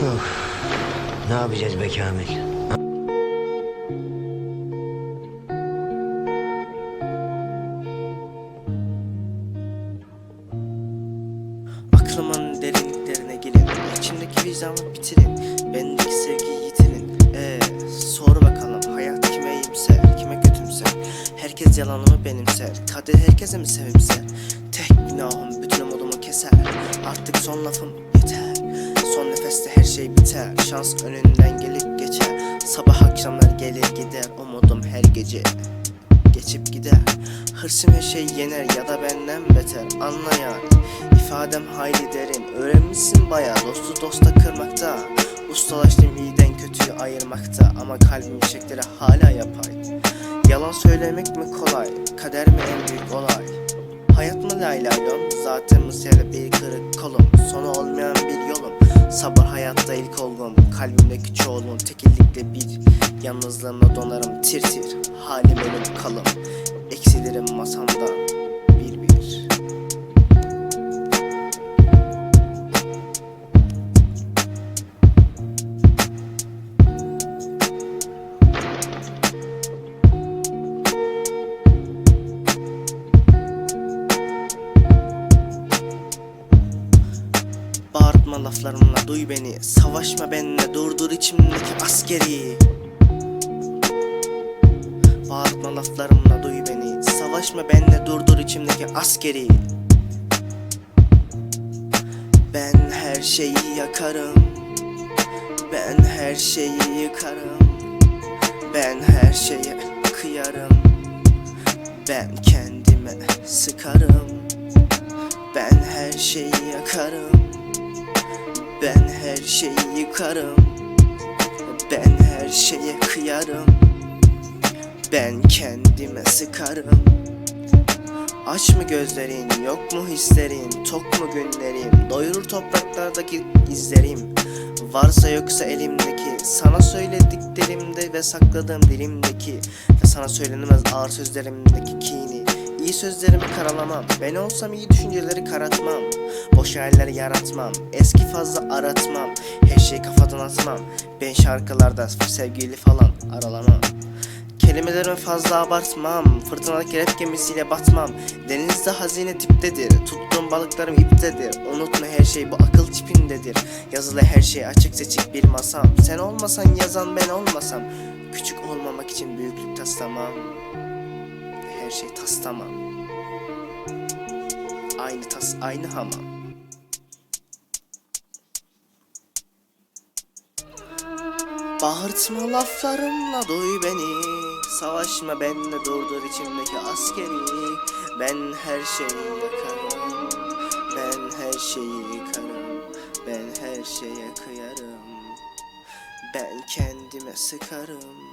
Of, ne yapacağız be Kamil? Aklımın derinliklerine gelin. İçimdeki vicdanı bitirin. Bendeki sevgiyi yitirin Ee, sor bakalım hayat kime iyimser Kime kötümser Herkes yalanımı benimser Kader herkese mi sevimser Tek günahım bütün umudumu keser. Artık son lafım nefeste her şey biter. Şans önünden gelip geçer. Sabah akşamlar gelir gider. Umudum her gece geçip gider. Hırsım her şey yener ya da benden beter. Anla yani ifadem hayli derin. Öğrenmişsin baya dostu dosta kırmakta. Ustalaştım iyiden kötüyü ayırmakta. Ama kalbim çiçekleri hala yapay. Yalan söylemek mi kolay? Kader mi en büyük olay? Hayat mı laylaylon Zaten bu bir Sabır hayatta ilk olgum Kalbimdeki çoğulun tekillikle bir. Yalnızlığımla donarım tir tir Halim ölüm kalım. Eksilirim masamdan laflarımla duy beni. Savaşma benimle durdur içimdeki askeri. Bağırtma laflarımla duy beni. Savaşma benimle durdur içimdeki askeri. Ben her şeyi yakarım. Ben her şeyi yıkarım. Ben her şeye kıyarım. Ben kendime sıkarım. Ben her şeyi yakarım Ben her şeyi yıkarım. Ben her şeye kıyarım. Ben kendime sıkarım. Aç mı gözlerin, yok mu hislerin, tok mu günlerim? Doyurur topraklardaki izlerim. Varsa yoksa elimdeki Sana söylediklerimde ve sakladığım dilimdeki Ve sana söylenemez ağır sözlerimdeki kini İyi sözlerimi karalamam. Ben olsam iyi düşünceleri karatmam. Boş hayaller yaratmam. Eski fazla aratmam. Her şeyi kafadan atmam. Ben şarkılarda sevgili falan aralamam. Kelimelerimi fazla abartmam. Fırtınadaki rap gemisiyle batmam. Denizde hazine diptedir. Tuttuğum balıklarım iptedir. Unutma her şey bu akıl çipindedir. Yazılı her şey açık seçik bir masam. Sen olmasan yazan ben olmasam. Küçük olmamak için büyüklük taslamam Her şey tas tamam. Aynı tas aynı hamam. Bağırtma laflarımla duy beni. Savaşma benle durdur içimdeki askeri. Ben her şeyi yakarım. Ben her şeyi yıkarım. Ben her şeye kıyarım. Ben kendime sıkarım